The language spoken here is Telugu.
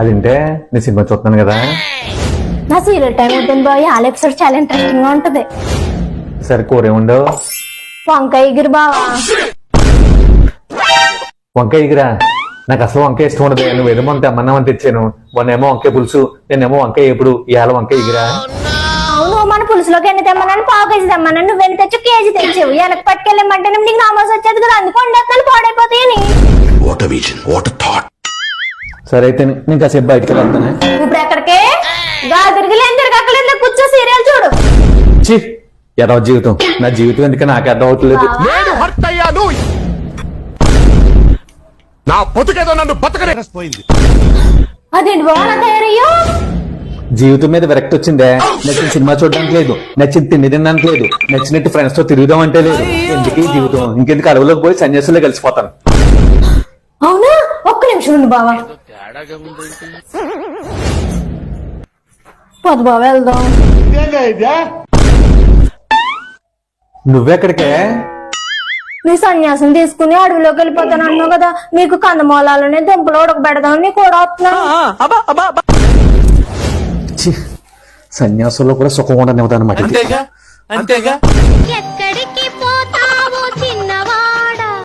అదింటే? నేను సినిమా చూస్తున్నాను కదా. నా సీరియల్ టైం అవుతుంది బాయ్. ఆల్ ఎపిసోడ్ చాలా ఇంట్రెస్టింగ్గా ఉంటది. సరే కూర ఏముండవు వంకాయ ఎగిరి బావా. వంకాయ ఎగిరా? నాకు అసలు వంకాయ ఇష్టం ఉండదు. నువ్వు ఏదో మొన్న తెమ్మన్నామని తెచ్చాను మొన్నేమో వంకాయ పులుసు నేనేమో వంకాయ ఎప్పుడు. ఇవాళ వంకాయ ఎగిరా? అవును మన పులుసులోకి ఎన్ని తెమ్మన్నాను? పావు కేజీ తెమ్మన్నాను. నువ్వు ఎన్ని తెచ్చు కేజీ తెచ్చావు. వెనక్కి పట్టుకెళ్ళమంటే నీకు నామోస్ వచ్చేది కదా. అందుకు వండేస్తాను. పాడైపోతాయని What a vision. What a thought. సరే అయితే నేను కాసేపు బయటికి వెళ్తానే. ఇప్పుడు ఎక్కడికే? గా కూర్చో సీరియల్ చూడు. ఎదవ జీవితం. నా జీవితం ఎందుకు నాకు అర్థం అవుతలేదు నేను హర్ట్ అయ్యాను. నా బతుకేదో నన్ను బతకనే అదేంటి బాగా తయారయ్యో? జీవితం మీద విరక్తి వచ్చిందే? నచ్చిన సినిమా చూడడానికి లేదు. నచ్చిన తిండి తినడానికి లేదు. నచ్చినట్టు ఫ్రెండ్స్తో తిరుగుదాం అంటే లేదు. ఎందుకు ఈ జీవితం? ఇంకెందుకు అడవులోకి పోయి సన్యాసులో కలిసిపోతాను? ఉండు బావా. పొద్దు బావ వెళ్దాం. నువ్వెక్కడికే? నీ సన్యాసం తీసుకుని అడవిలోకి వెళ్ళిపోతాను అన్నావు కదా. నీకు కందమూలాలనే దుంపలు ఉడకబెడదాం నీ కూడా వస్తున్నాను. ఛీ, సన్యాసుల్లో కూడా సుఖం ఉండనివ్వదు అనమాట అంతేగా? అంతేగా?